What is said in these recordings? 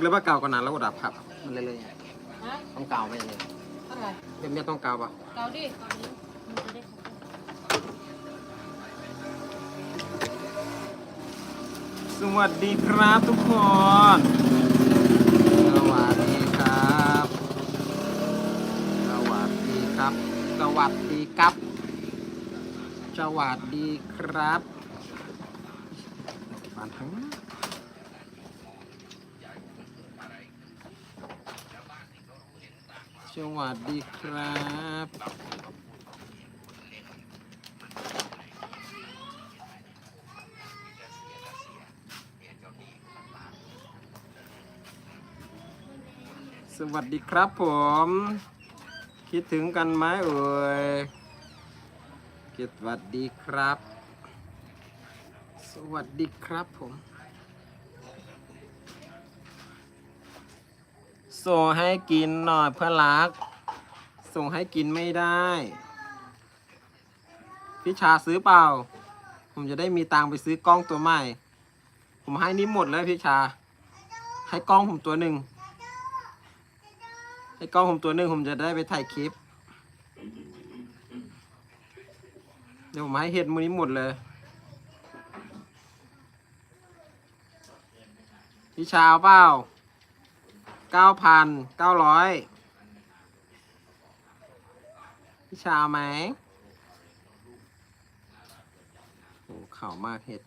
กเลยว่าเก่ากว่านั้นแล้วก็ดับครับ มันเลยเลยฮะต้องเก่าไปเลยอะไรเดี๋ยวเมียต้องเก่าปะเกาดิเกาดิมันจะได้ครบสวัสดีครับทุกคน สวัสดีครับ สวัสดีครับ สวัสดีครับ สวัสดีครับบานทั้งนั้นส วัสดีครับ สวัสดีครับผม คิดถึงกันไหมเอ่ยคิดสวัสดีครับ สวัสดีครับผมส่ให้กินหน่อยเพื่อนรัก ส่งให้กินไม่ได้ พี่ชาซื้อเปล่า ผมจะได้มีตังค์ไปซื้อกล้องตัวใหม่ ผมให้นี้หมดเลยพี่ชา ให้กล้องผมตัวหนึ่ง ให้กล้องผมตัวหนึ่งผมจะได้ไปถ่ายคลิป เดี๋ยวผมให้เห็ดมือนี้หมดเลย พี่ชาเปล่าเก้าพันเก้าร้อย พี่ชาวไหมโอ้ข่าวมากเห็ด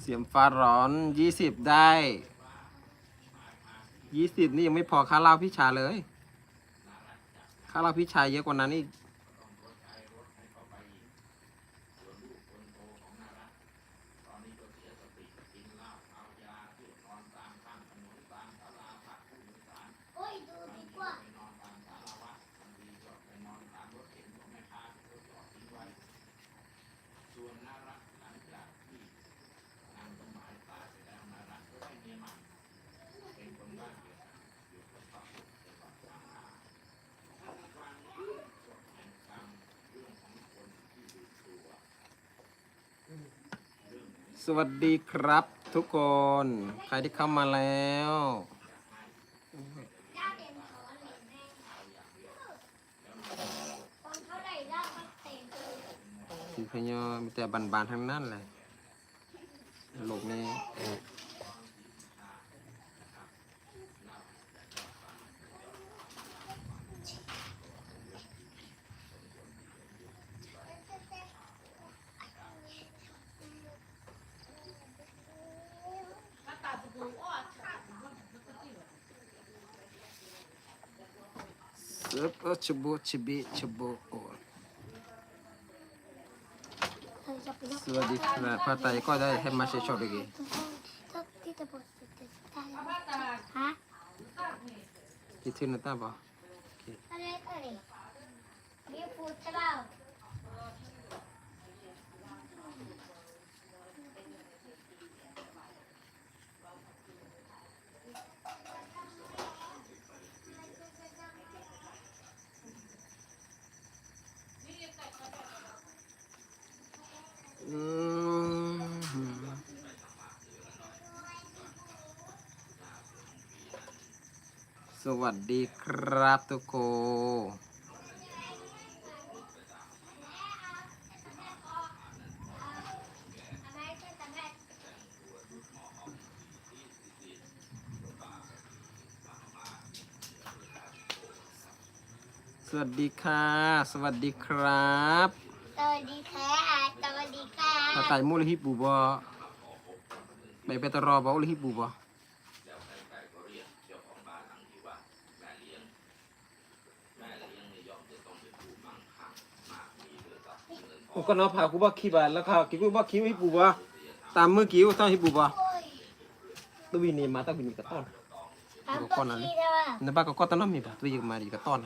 เสียมฟ้าร้อนยี่สิบได้ยี่สิบนี่ยังไม่พอค่าเหล้าพี่ชาเลย ค่าเหล้าพี่ชายเยอะกว่านั้นอีก สวัสดีครับทุกคน ใครที่เข้ามาแล้ว สีพยอมีแต่บานๆทั้งนั้นเลยโลกนี้ ซึบเออชบุชบิชบุโอสวัสดีครับพระไตรก็ได้ให้มาเชยร์ชอบอีก Hả? คิดถึงนะตาบอ Ở đây, ở đây. Đi phụ cho bao. อืม สวัสดีครับทุกคน สวัสดีค่ะ สวัสดีครับ สวัสดีค่ะ วัสดีค่ะถ้าไต่มูลฮิปูบอไปไปตรอบออุลฮิปูบอโอ้ก็น้อพากูบ่ขี้บานแล้วค่ะกิกูบ่ขี้ฮิปูบอตามมือกิ้วต้องฮิปูบอโอ้ยตัววินีมาตั้งวินีกระต้อนทำปกติได้ป่ะในบ้านก็ก็ต้นน้ำมีปะตัวยิงมาดีกระต้อน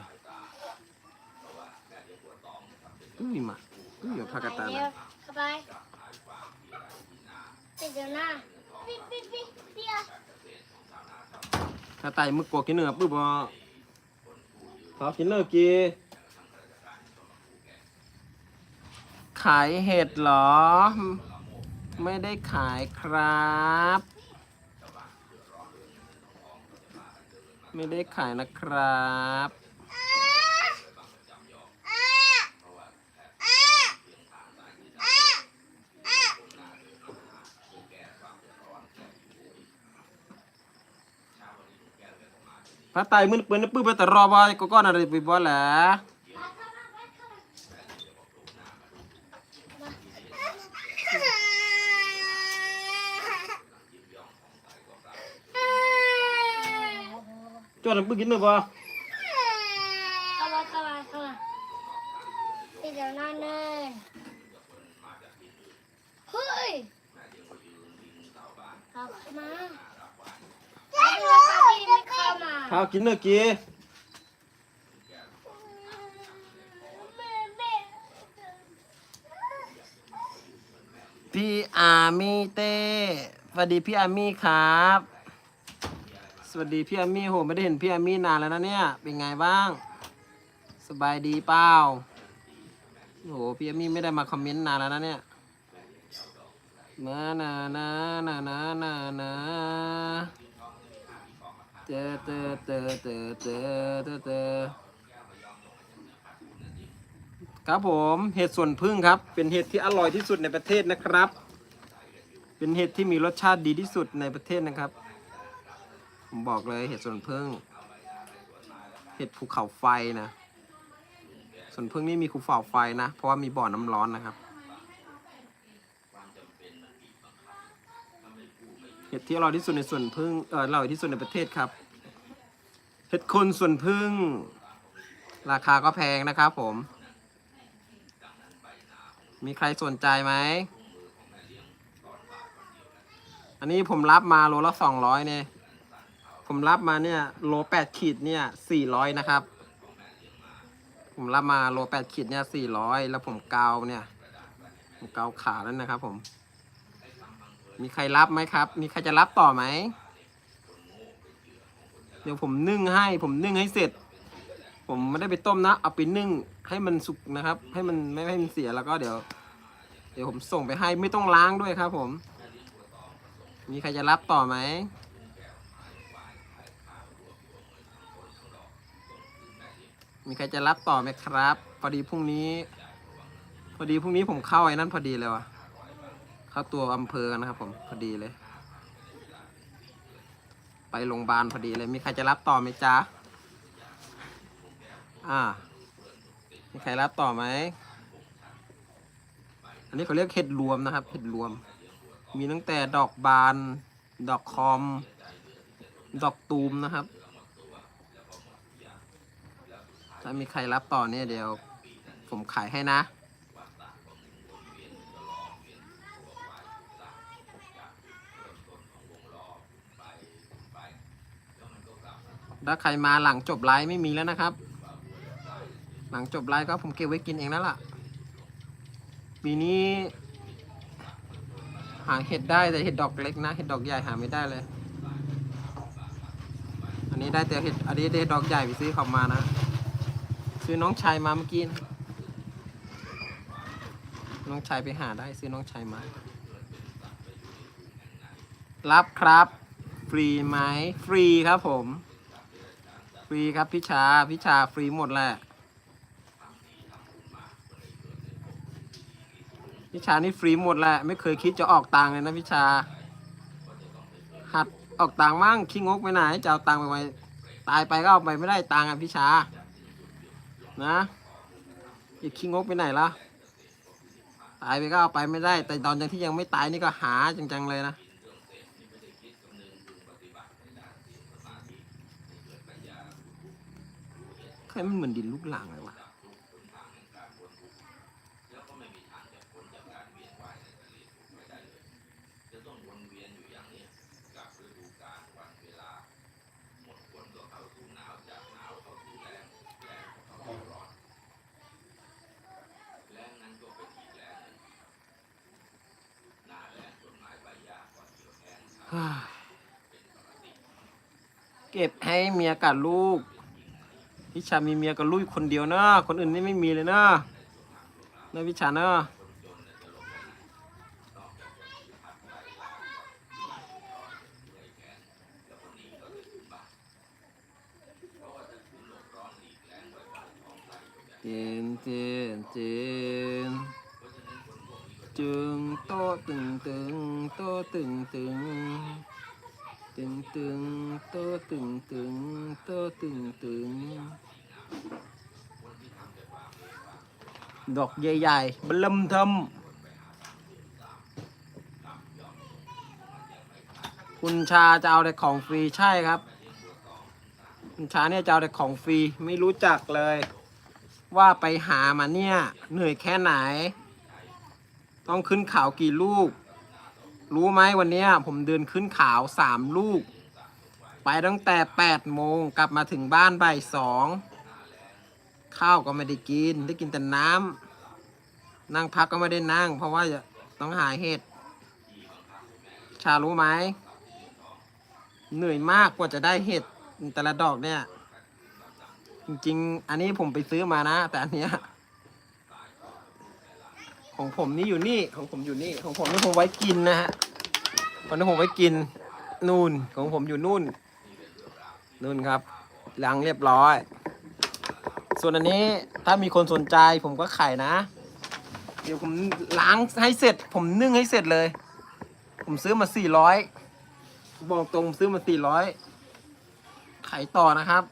ตัววิมาตัวอยู่ภาคตาเดี๋ยวเข้าไปเดี๋ยวนะปิ๊บปิ๊บปิ๊บเดี๋ยวถ้าไต่มือกวกินเนื้อปุ๊บบอพอข้าวกินเลิกกีขายเห็ดเหรอ ไม่ได้ขายครับ ไม่ได้ขายนะครับ พระไตมือปืนปื้อไปแต่รอบอยก็ก้อนอะไรไปบ่แหละจอดปื้อกินเลยบ่เข้ามาเข้ามาเข้ามาพี่เดี๋ยวนอนเนินเฮ้ยเอาเข้ามาเอาไปว่าปาพี่ไม่เข้าวกินเลิกกีแม่แม่พี่อามี่เต้สวัสดีพี่อามี่ครับ สวัสดีพี่อามี่โหไม่ได้เห็นพี่อามี่นานแล้วนะเนี่ย เป็นไงบ้าง สบายดีเปล่าโหพี่อามี่ไม่ได้มาคอมเมนต์นานแล้วนะเนี่ยนานานานานานานา เตอเตอเตอเตอเตอเตอเตอครับผมเห็ดส่วนพึ่งครับ เป็นเห็ดที่อร่อยที่สุดในประเทศนะครับ เป็นเห็ดที่มีรสชาติดีที่สุดในประเทศนะครับ ผมบอกเลยเห็ดส่วนพึ่ง เห็ดภูเขาไฟนะส่วนพึ่งนี่มีภูเขาไฟนะ เพราะว่ามีบ่อน้ำร้อนนะครับ เห็ดที่อร่อยที่สุดในส่วนพึ่งเอออร่อยที่สุดในประเทศครับ เห็ดคนส่วนพึ่ง ราคาก็แพงนะครับผม มีใครสนใจไหม อันนี้ผมรับมาโลละสองร้อยเนี่ย ผมรับมาเนี่ยโลแปดขีดเนี่ยสี่ร้อยนะครับ ผมรับมาโลแปดขีดเนี่ยสี่ร้อยแล้วผมเกาเนี่ยผมเกาขาแล้วนะครับผม มีใครรับไหมครับ มีใครจะรับต่อไหม เดี๋ยวผมนึ่งให้ ผมนึ่งให้เสร็จ ผมไม่ได้ไปต้มนะ เอาไปนึ่งให้มันสุกนะครับ ให้มันไม่ให้มันเสียแล้วก็เดี๋ยว เดี๋ยวผมส่งไปให้ไม่ต้องล้างด้วยครับ ผม มีใครจะรับต่อไหมมีใครจะรับต่อไหมครับ พอดีพรุ่งนี้ พอดีพรุ่งนี้ผมเข้าไอ้นั่นพอดีเลยว่ะ เข้าตัวอำเภอนะครับผมพอดีเลย ไปโรงพยาบาลพอดีเลย มีใครจะรับต่อไหมจ๊ะอ่า มีใครรับต่อไหม อันนี้เขาเรียกเห็ดรวมนะครับเห็ดรวม มีตั้งแต่ดอกบาน ดอกคอม ดอกตูมนะครับ ถ้ามีใครรับต่อเนี่ยเดี๋ยว ผมขายให้นะ ถ้าใครมาหลังจบไลฟ์ไม่มีแล้วนะครับ หลังจบไลฟ์ก็ผมเก็บไว้กินเองแล้วล่ะ ปีนี้ หาเห็ดได้แต่เห็ดดอกเล็กนะ เห็ดดอกใหญ่หาไม่ได้เลย อันนี้ได้แต่เห็ด อันนี้ได้ดอกใหญ่ไปซื้อเขามานะ ซื้อน้องชายมาเมื่อกี้นะน้องชายไปหาได้ซื้อน้องชายมา รับครับ ฟรีไหมฟรีครับผม รีครับพิชาพิชาฟรีหมดแหละพิชานี่ฟรีหมดแหละไม่เคยคิดจะออกตังค์เลยนะพิชา หัดออกตังค์มั่งขี้งกไปไหนจะเอาตังค์ไปไว้ตายไปก็เอาไปไม่ได้ตังค์อะพิชา นะอีกขี้งกไปไหนละตายไปก็เอาไปไม่ได้ แต่ตอนยังที่ยังไม่ตายนี่ก็หาจังๆเลยนะ ใครมันเหมือนดินลูกหลังเลยวะฮ่าเก็บให้เมียกับลูก พี่ชามีเมียกับลูกคนเดียวเนอะคนอื่นนี่ไม่มีเลยเนอะนอะพี่ชาเนอะเจนเจนเจนจึงโตตึงตึงโตตึงตึง ตึงตึงโตตึงตึงโตตึงตึงดอกใหญ่ๆบลัมทำคุณชาจะเอาแต่ของฟรีใช่ครับ คุณชาเนี่ยจะเอาแต่ของฟรีไม่รู้จักเลย ว่าไปหามาเนี่ย เหนื่อยแค่ไหน ต้องขึ้นเขากี่ลูก รู้ไหมวันนี้ผมเดินขึ้นเขาสามลูก ไปตั้งแต่แปดโมงกลับมาถึงบ้านบ่ายสองข้าวก็ไม่ได้กิน ได้กินแต่น้ำนั่งพักก็ไม่ได้นั่ง เพราะว่าจะต้องหาเห็ดชารู้ไหมเหนื่อยมากกว่าจะได้เห็ดแต่ละดอกเนี่ย จริง ๆ อันนี้ผมไปซื้อมานะ แต่อันเนี้ย ของผมนี่อยู่นี่ของผมอยู่นี่ของผมนี่ผมไว้กินนะฮะของนี้ผมไว้กินนู่นของผมอยู่นู่นนู่นครับล้างเรียบร้อย ส่วนอันนี้ถ้ามีคนสนใจผมก็ขายนะ เดี๋ยวผมล้างให้เสร็จ ผมนึ่งให้เสร็จเลย ผมซื้อมาสี่ร้อยบอกตรงซื้อมาสี่ร้อยขายต่อนะครับ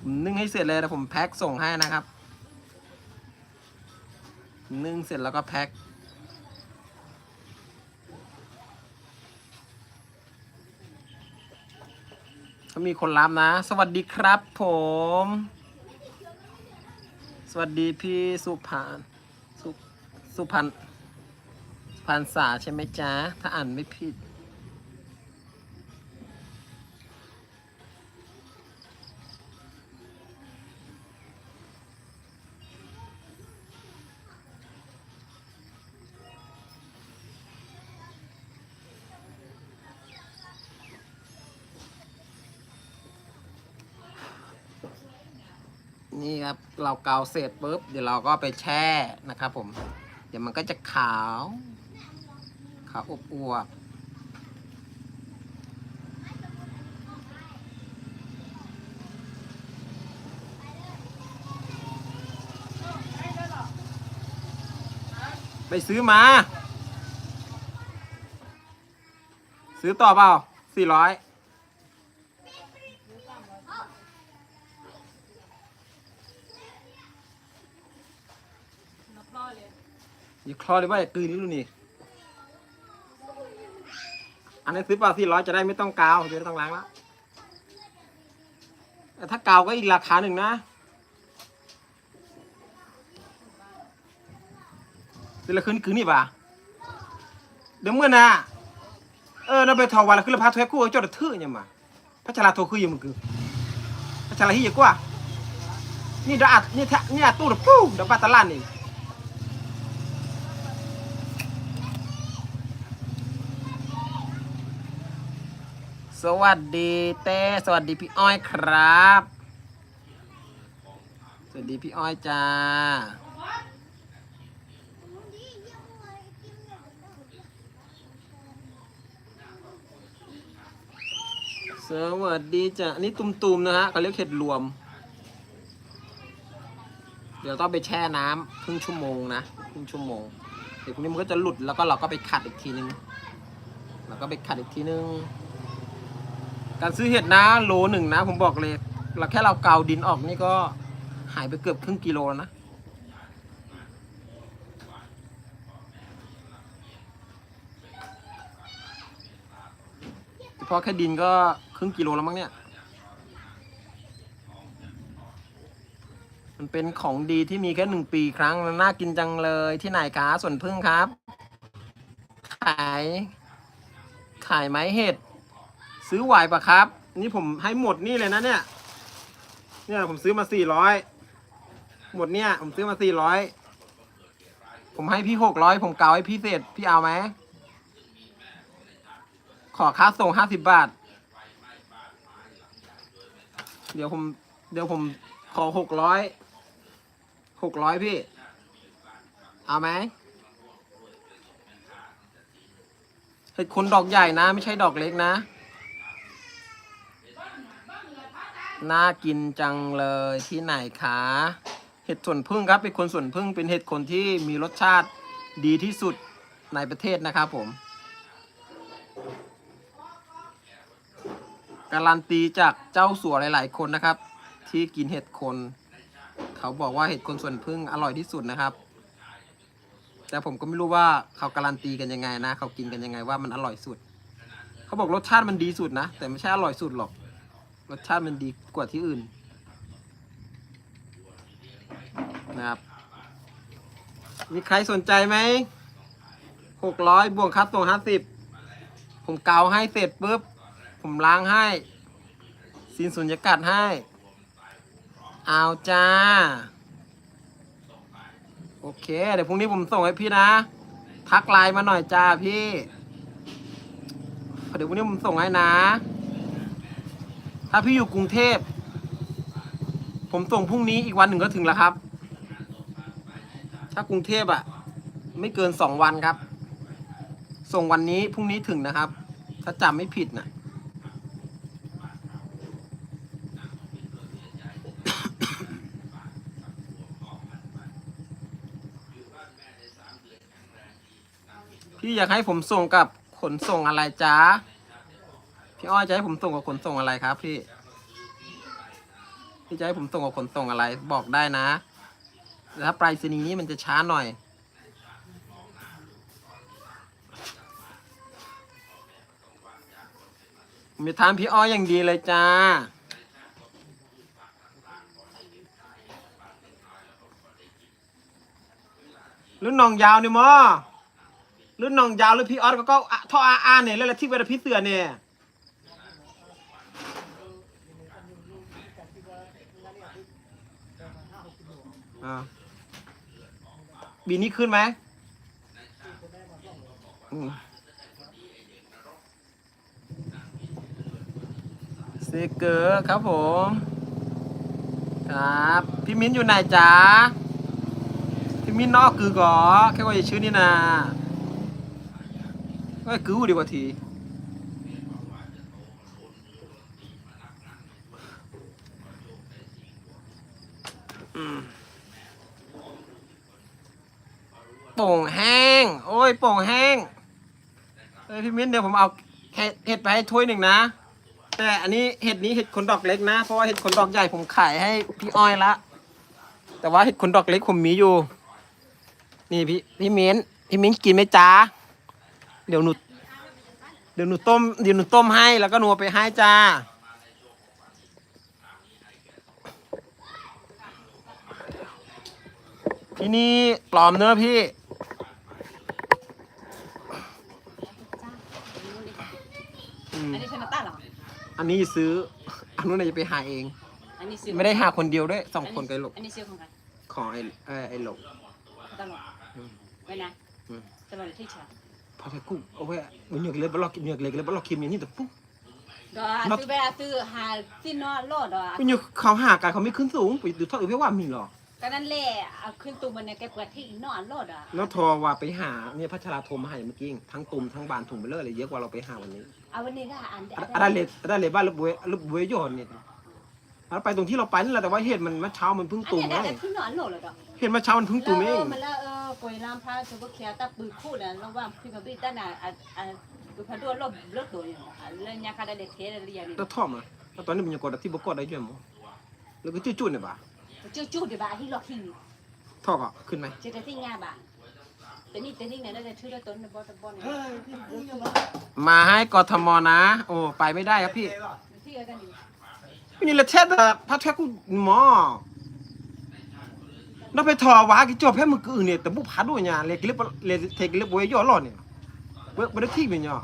ผมนึ่งให้เสร็จเลยแล้วผมแพ็คส่งให้นะครับ นึ่งเสร็จแล้วก็แพ็คเขามีคนรับนะ สวัสดีครับผม สวัสดีพี่สุพานสุสุพันสุพันษาใช่ไหมจ๊ะ ถ้าอ่านไม่ผิด ครับเราเกาเสร็จปุ๊บเดี๋ยวเราก็ไปแช่นะครับผม เดี๋ยวมันก็จะขาว ขาวอบอวบไปซื้อมา ซื้อต่อเปล่าสี่ร้อย นับพ่อเลย อย่คลอเลยว่าอย่ากลืนนี่ดูกนี่ อันนี้ซื้อปล่าสี่ร้อยจะได้ไม่ต้องกาวจะได้ไม่ต้องล้างแล้วแต่ถ้ากาวก็อีกราคาหนึ่งนะซื้อละคืนคืนนี่ป่ะเดี๋ยวเมื่อน่ะเออน่าไปทอวันละคืนละพาทวยกู้เอาจอดทื่อยังมาพระชราโทรคือยังมึงคือพระชราฮียกว่า นี่เดยวอัดนี่แทะนี่อัดตู้เดยวปู้เดี๋ยวปาตะลานนี่ สวัสดีเต้สวัสดีพี่อ้อยครับ สวัสดีพี่อ้อยจ้า สวัสดีจ้ะอันนี่ตุ่มๆนะฮะเขาเรียกเห็ดรวม เดี๋ยวต้องไปแช่น้ำครึ่งชั่วโมงนะครึ่งชั่วโมงเดี๋ยวพวกนี้มันก็จะหลุดแล้วก็เราก็ไปขัดอีกทีนึง แล้วก็ไปขัดอีกทีนึง การซื้อเห็ดนะโลหนึ่งนะ ผมบอกเลยเราแค่เราเกาดินออกนี่ก็หายไปเกือบครึ่งกิโลแล้วนะเฉพาะแค่ดินก็ครึ่งกิโลแล้วมั้งเนี่ย มันเป็นของดีที่มีแค่หนึ่งปีครั้ง น่ากินจังเลยที่ไหนคะส่วนพึ่งครับ ขาย ขายไม้เห็ด ซื้อไหวปะครับ นี่ผมให้หมดนี่เลยนะเนี่ย เนี่ยผมซื้อมาสี่ร้อยหมดเนี่ยผมซื้อมาสี่ร้อยผมให้พี่หกร้อยผมเกาให้พี่เศษพี่เอาไหมขอค่าส่งห้าสิบบาท เดี๋ยวผม เดี๋ยวผมขอหกร้อยหกร้อยพี่ เอาไหมเห็ดคนดอกใหญ่นะ ไม่ใช่ดอกเล็กนะ น่ากินจังเลยที่ไหนคะเห็ดส่วนพึ่งครับเป็นคนส่วนพึ่งเป็นเห็ดคนที่มีรสชาติดีที่สุดในประเทศนะครับผม การันตีจากเจ้าสัวหลาย ๆ คนนะครับ ที่กินเห็ดคน เขาบอกว่าเห็ดคนส่วนพึ่งอร่อยที่สุดนะครับ แต่ผมก็ไม่รู้ว่าเขาการันตีกันยังไงนะ เขากินกันยังไงว่ามันอร่อยสุด เขาบอกรสชาติมันดีสุดนะ แต่ไม่ใช่อร่อยสุดหรอก รสชาติมันดีกว่าที่อื่น นะครับ มีใครสนใจไหมหกร้อยบวกค่าส่งห้าสิบผมเกาให้เสร็จปุ๊บ ผมล้างให้ซีนสุญญากาศให้ เอาจ้า โอเค เดี๋ยวพรุ่งนี้ผมส่งให้พี่นะ ทักไลน์มาหน่อยจ้าพี่ เดี๋ยวพรุ่งนี้ผมส่งให้นะ ถ้าพี่อยู่กรุงเทพ ผมส่งพรุ่งนี้อีกวันหนึ่งก็ถึงแล้วครับ ถ้ากรุงเทพอะไม่เกินสองวันครับ ส่งวันนี้พรุ่งนี้ถึงนะครับ ถ้าจำไม่ผิดนะพี่อยากให้ผมส่งกับขนส่งอะไรจ๊ะ พี่อ้อยจะให้ผมส่งกับขนส่งอะไรครับ พี่พี่จะให้ผมส่งกับขนส่งอะไร บอกได้นะแต่ถ้าไปรษณีย์นี้มันจะช้าหน่อยมีทานพี่อ้อยอย่างดีเลยจ้า รุ่นนองยาวนี่มอรุ่นนองยาวหรือพี่ออสก็ก็ท่ออาอาเนี่ยแล้วแหละที่เวลาพี่เตือนเนี่ย อ่าบีนี้ขึ้นไหมสติกเกอร์ครับผม ครับ พี่มิ้นอยู่ไหนจ๊ะ พี่มิ้นนอกคือก่อแค่ว่าจะชื่อนี่นาก็กือดีกว่าทีอืม โป่งแห้ง โอ้ยโป่งแห้งเอ้ยพี่มิ้นเดี๋ยวผมเอาเห็ดเห็ดไปให้ถ้วยหนึ่งนะ แต่อันนี้เห็ดนี้เห็ดขนดอกเล็กนะ เพราะว่าเห็ดขนดอกใหญ่ผมขายให้พี่อ้อยละ แต่ว่าเห็ดขนดอกเล็กผมมีอยู่ นี่พี่พี่มิ้นพี่มิ้นกินไหมจ้าเดี๋ยวหนูเดี๋ยวหนูต้มเดี๋ยวหนูต้มให้แล้วก็หนูเอาไปให้จ้าที่นี่ปลอมเนอะพี่ อืมอันนี้ใช่นาต้าเหรอ อันนี้ซื้อ อันนู้นน่ะจะไปหาเอง อันนี้ซื้อไม่ได้หาคนเดียวด้วยสองคนกันหลกอันนี้ซื้อของกันของไอ้ไอ้ไอ้หลกตลอดอืมไว้นะอืมตลอดที่เฉยพอใช้กุ้งเอาไว้มันเหนือกเลยบล็อกเหนือกเลยบล็อกคิมอย่างนี้แต่ปุ๊บดอซื้อไปซื้อหาที่นอนโลดดอมันอยู่เขาหากันเขาไม่ขึ้นสูงไปดูเท่าอื่นไม่ว่ามีหรอก ก็นั่นแหละเอาขึ้นตูมันเนี่ยแกเปิดที่นอนโลดอะแล้วโทรว่าไปหาเนี่ยพัชราโทรมาให้เมื่อกี้ทั้งตุ่มทั้งบานถุงไปเลยเลยเยอะกว่าเราไปหาวันนี้เอาวันนี้ก็อันอะไรเลยอะไรเลยบ้านลูกบวยลูกบวยยอนเนี่ยเราไปตรงที่เราไปนี่แหละแต่ว่าเหตุมันเมื่อเช้ามันเพิ่งอันตุ่มนี้ไงได้ขึ้นนอนโลดเลยดอกเหตุเมื่อเช้ามันเพิ่งตุ่มเองมันแล้วเออป่วยลำพาสุบเคียตาปืนคู่เนี่ยระหว่างพี่กับพี่ตั้งน่ะอะอะดูพันตัวลบลบตัวอย่างเรื่องยาคาได้เด็ดเทเรียนนี่แล้วท่อมอะแล้วตอนนี้มันยังกดที่บกดได้ด้วยมั้งแล้วก็จุดๆเนี่ยบ่า จู่จู่เดี๋ยวบ้าที่ล็อกหินท่อก็ขึ้นไหมเจอที่งาบ้าแต่นี่แต่นี่เนี่ยน่าจะชื่อต้นบอตบอลมาให้กทมนะ โอ้ไปไม่ได้ครับพี่ที่กันอยู่นี่แหละแท้แต่พัดแท้กูหมอน้าไปทอวากิจบแพ้มือกือเนี่ยแต่บุพาด้วยเนี่ยเลยกิเลบเลยเทกิเลบวยย่อหล่อเนี่ยเบิกบ่ได้ที่เป็นเนี่ย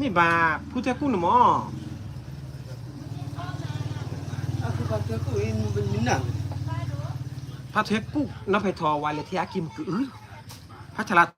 นี่บาผู้แท้กูหนหมอ Aku kata aku ini benar. พัดแท้กูน้าไปทอ วาเลยที่อากิมกือพัชรา